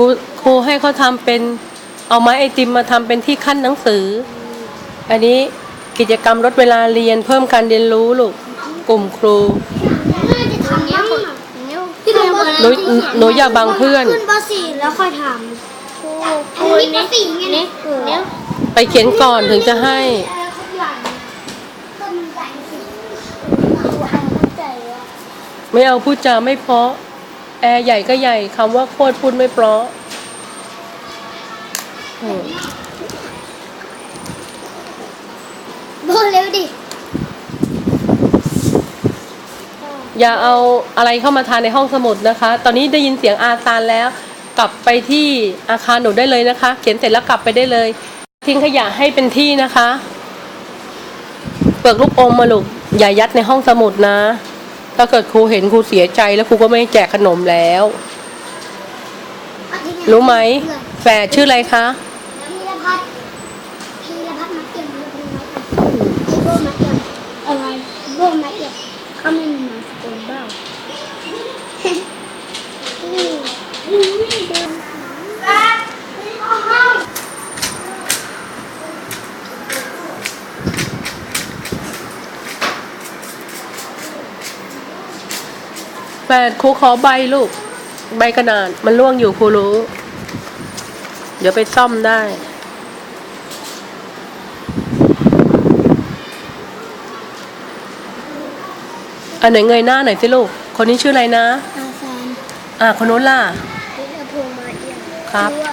ครูครูให้เขาทำเป็นเอาไม้ไอติมมาทำเป็นที่ขั้นหนังสือ อันนี้กิจกรรมลดเวลาเรียนเพิ่มการเรียนรู้ลูกกลุ่มครูน่าจะทำบ้างอะที่หนูหนูหนูอย่าบังเพื่อน ขึ้นป .4 แล้วค่อยทำอันนี้ป .4 ไงเนี่ยเนี่ยไปเขียนก่อนถึงจะให้ ไม่เอาพูดจาไม่เพราะ แอร์ใหญ่ก็ใหญ่คำว่าโคตรพูดไม่เพราะ อืมโบเร็วดิ อย่าเอาอะไรเข้ามาทานในห้องสมุดนะคะ ตอนนี้ได้ยินเสียงอาซานแล้ว กลับไปที่อาคารหนูได้เลยนะคะ เขียนเสร็จแล้วกลับไปได้เลย ทิ้งขยะให้เป็นที่นะคะ เปลือกลูกอมมาลูกอย่ายัดในห้องสมุดนะ ถ้าเกิดครูเห็นครูเสียใจแล้วครูก็ไม่ให้แจกขนมแล้ว รู้ไหมแฝดชื่ออะไรคะ พีรพัฒน์พีรพัฒน์ มัดเอี่ยมพีรพัฒน์มัดเอี่ยมไอโบมัดเอี่ยมอะไรโบมัดเอี่ยมเขาไม่มีนาสกุลเปล่าอืมอืมเดินหแฝดครูขอใบลูก ใบกระดาษมันล่วงอยู่ครูรู้ เดี๋ยวไปซ่อมได้ อันไหนเงยหน้าหน่อยสิลูก คนนี้ชื่ออะไรนะ อาซานอ่าคนนู้นล่ะพีรพงษ์มาเอี่ยมครับ ชื่อว่า